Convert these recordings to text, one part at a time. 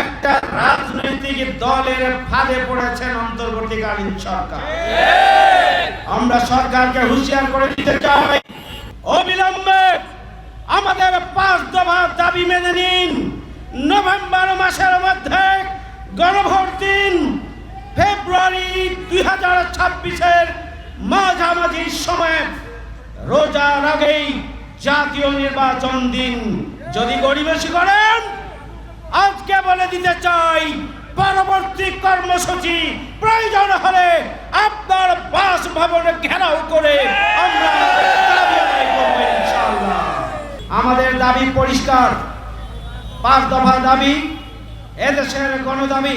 একটা রাজনৈতিক দলের ফাঁদে পড়েছেন অন্তর্বর্তীকালীন সরকার। আমরা সরকারকে হুঁশিয়ার করে দিতে চাই। অবিলম্বে আমাদের পাঁচ দফা দাবি মেনে নিন। নভেম্বর মাসের মধ্যে গণভোট দিন। ফেব্রুয়ারি দুই হাজার ছাব্বিশের মাঝামাঝি সময়ে রোজার আগেই জাতীয় নির্বাচন দিন। যদি গরিবেশি করেন আজকে বলে দিতে চাই, পরবর্তী কর্মসূচি প্রয়োজন হলে আপনার বাসভবনে ঘেরাও করে আমরা। আমাদের দাবি পরিষ্কার পাঁচ দফা দাবি, এদেশের গণদাবি,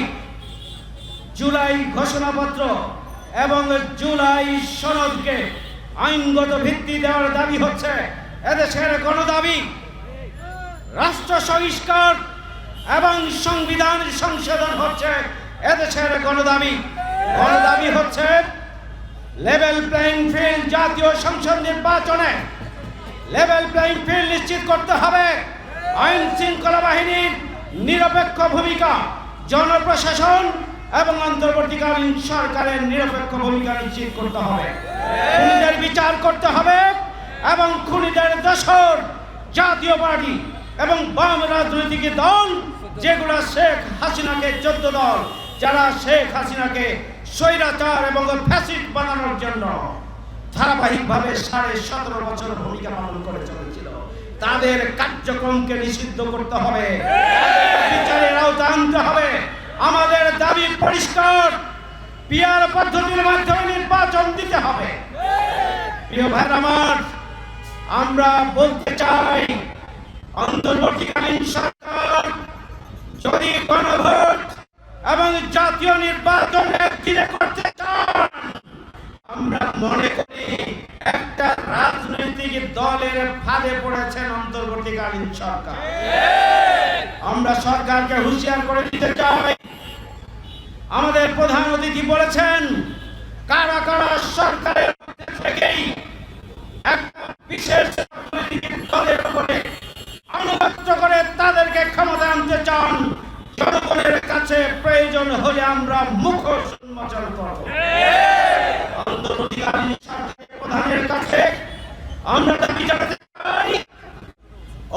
জুলাই ঘোষণাপত্র এবং জুলাই সনদকে আইনগত ভিত্তি দেওয়ার দাবি হচ্ছে এদেশের গণদাবি, রাষ্ট্র সংস্কার এবং সংবিধান সংশোধন হচ্ছে, এদেশের গণদাবি। গণদাবি হচ্ছে লেভেল প্লেইং ফিল্ড জাতীয় সংসদ নির্বাচনে। লেভেল প্লেইং ফিল্ড নিশ্চিত করতে হবে। আইন শৃঙ্খলা বাহিনীর নিরপেক্ষ ভূমিকা, জনপ্রশাসন এবং অন্তর্বর্তীকালীন সরকারের নিরপেক্ষ ভূমিকা নিশ্চিত করতে হবে। খুনিদের বিচার করতে হবে এবং খুনিদের দশর জাতীয় পার্টি এবং বাম রাজনৈতিক দল যেগুলো শেখ হাসিনাকে চোদ্দ দল, যারা শেখ হাসিনাকে স্বৈরাচার এবং ফ্যাসিড বানানোর জন্য ধারাবাহিকভাবে সাড়ে সতেরো বছর ভূমিকা পালন করে চলেছিল, তাদের কার্যক্রমকে নিষিদ্ধ করতে হবে। বিচারের আওতা আনতে হবে। আমাদের দাবি পরিষ্কার পিয়ার পদ্ধতির মাধ্যমে নির্বাচন দিতে হবে। প্রিয় আমার, আমরা বলতে চাই অন্তর্বর্তীকালীন গণভোট এবং জাতীয় নির্বাচন একদিনে করতে চান। আমরা মনে করি একটা রাজনৈতিক দলের ফাঁদে পড়েছেন অন্তর্বর্তীকালীন সরকার। আমরা সরকারকে হুঁশিয়ার করে দিতে চাই। আমাদের প্রধান অতিথি বলেছেন, কারা কারা সরকারের মধ্যে থেকেই একটা বিশেষ দলের উপরে আনুগত্য করে তাদেরকে ক্ষমতা আনতে চান প্রয়োজন হলে আমরা মুখোশ উন্মোচন করব। আমরা দাবি জানাতে চাই,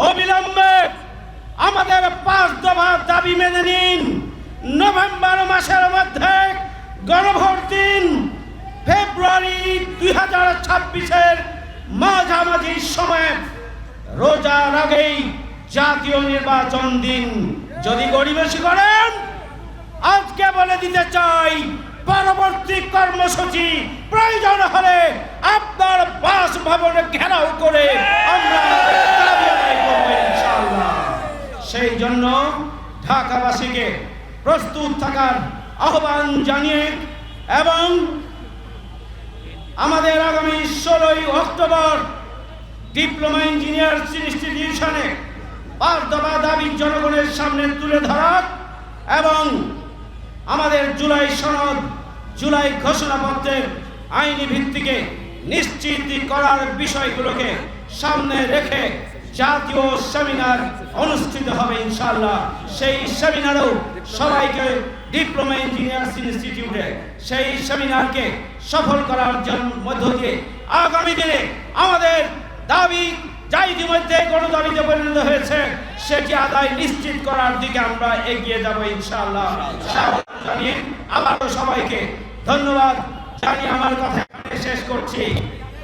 অবিলম্বে আমাদের পাঁচ দফা দাবি মেনে নিন। নভেম্বর মাসের মধ্যে গণভোট দিন। ফেব্রুয়ারি দুই হাজার ছাব্বিশের মাঝামাঝি সময়ে রোজার আগেই জাতীয় নির্বাচন দিন। যদি গরিবেশি করেন আজকে বলে দিতে চাই, পরবর্তী কর্মসূচি প্রয়োজন হলে আপনার বাস ভবন ঘেরাও করে আমরা। সেই জন্য ঢাকাবাসীকে প্রস্তুত থাকার আহ্বান জানিয়ে এবং আমাদের আগামী ষোলোই অক্টোবর ডিপ্লোমা ইঞ্জিনিয়ার ইনস্টিটিউশনে দফা দাবি জনগণের সামনে তুলে ধরা এবং আমাদের জুলাই সনদ, জুলাই ঘোষণাপত্রের আইনি ভিত্তিকে নিশ্চিত করার বিষয়গুলোকে সামনে রেখে জাতীয় সেমিনার অনুষ্ঠিত হবে ইনশাআল্লাহ। সেই সেমিনারেও সবাইকে ডিপ্লোমা ইঞ্জিনিয়ার্স ইনস্টিটিউটে সেই সেমিনারকে সফল করার জন্য মধ্য দিয়ে আগামী দিনে আমাদের দাবি যা ইতিমধ্যে গণদাবিতে পরিণত হয়েছে, সেটি আদায় নিশ্চিত করার দিকে আমরা এগিয়ে যাব ইনশাআল্লাহ। জানিয়ে আবারও সবাইকে ধন্যবাদ জানি আমার কথা শেষ করছি।